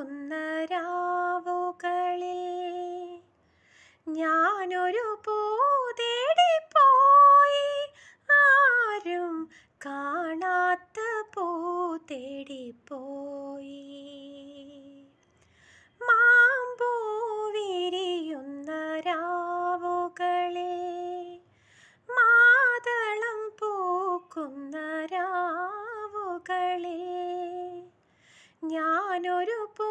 നീറുന്ന രാവുകളിൽ ഞാനൊരു പോയി ആരും കാണാത്ത പൂതേടിപ്പോയി. മാമ്പൂ വിരിയുന്ന മാതളം പൂക്കുന്ന ഞാനൊരു പൂ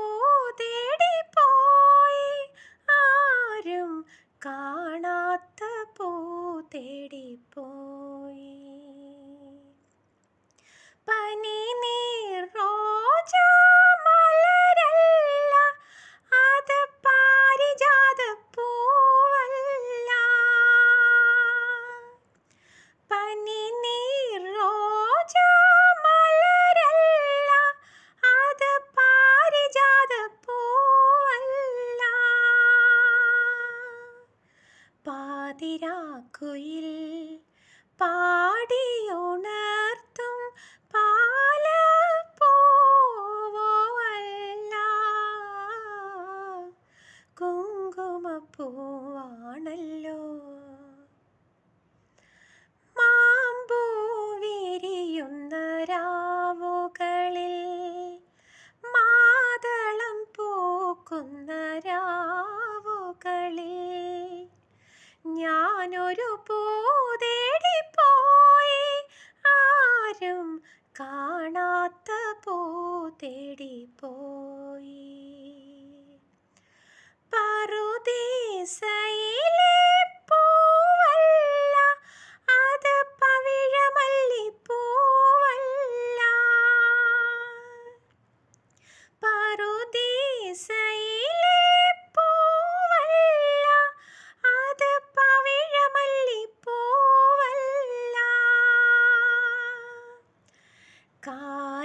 പാതിരാക്കുയിൽ പാ കാണാത്ത പോ തേടിപ്പോയി. പറുതേ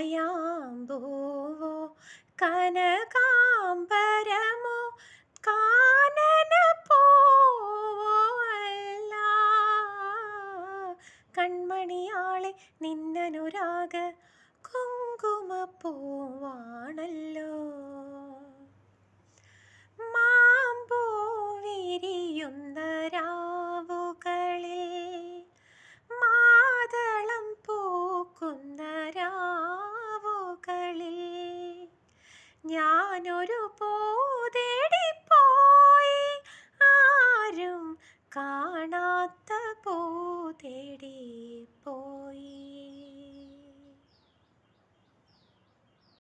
കായാമ്പൂവോ കനകാംബരമോ? കാനന പോവോ അല്ല. കൺമണിയാളെ നിന്നനുരാഗ കുങ്കുമ പോവാണല്ലോ